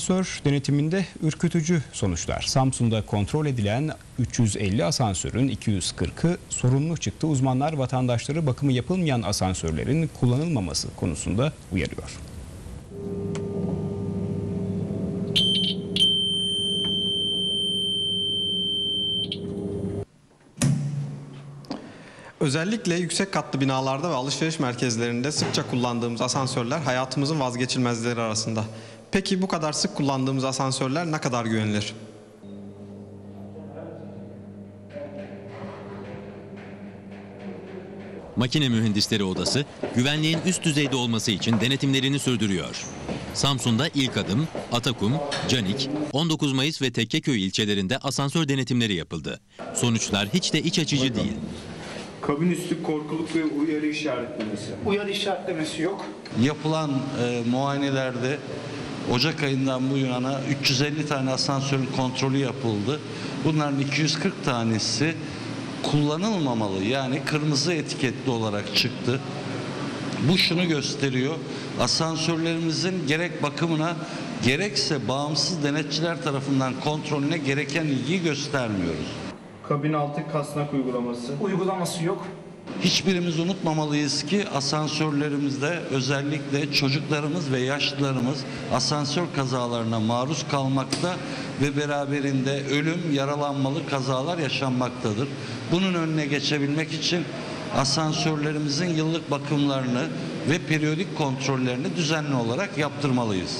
Asansör denetiminde ürkütücü sonuçlar. Samsun'da kontrol edilen 350 asansörün 240'ı sorunlu çıktı. Uzmanlar vatandaşları bakımı yapılmayan asansörlerin kullanılmaması konusunda uyarıyor. Özellikle yüksek katlı binalarda ve alışveriş merkezlerinde sıkça kullandığımız asansörler hayatımızın vazgeçilmezleri arasında. Peki bu kadar sık kullandığımız asansörler ne kadar güvenilir? Makine Mühendisleri Odası güvenliğin üst düzeyde olması için denetimlerini sürdürüyor. Samsun'da ilk adım Atakum, Canik, 19 Mayıs ve Tekkeköy ilçelerinde asansör denetimleri yapıldı. Sonuçlar hiç de iç açıcı değil. Kabin üstü korkuluk ve uyarı işaretlemesi. uyarı işaretlemesi yok. Yapılan e, muayenelerde Ocak ayından bu yana 350 tane asansörün kontrolü yapıldı. Bunların 240 tanesi kullanılmamalı yani kırmızı etiketli olarak çıktı. Bu şunu gösteriyor. Asansörlerimizin gerek bakımına gerekse bağımsız denetçiler tarafından kontrolüne gereken ilgiyi göstermiyoruz. Kabin altı kasnak uygulaması. Uygulaması yok. Hiçbirimiz unutmamalıyız ki asansörlerimizde özellikle çocuklarımız ve yaşlılarımız asansör kazalarına maruz kalmakta ve beraberinde ölüm, yaralanmalı kazalar yaşanmaktadır. Bunun önüne geçebilmek için asansörlerimizin yıllık bakımlarını ve periyodik kontrollerini düzenli olarak yaptırmalıyız.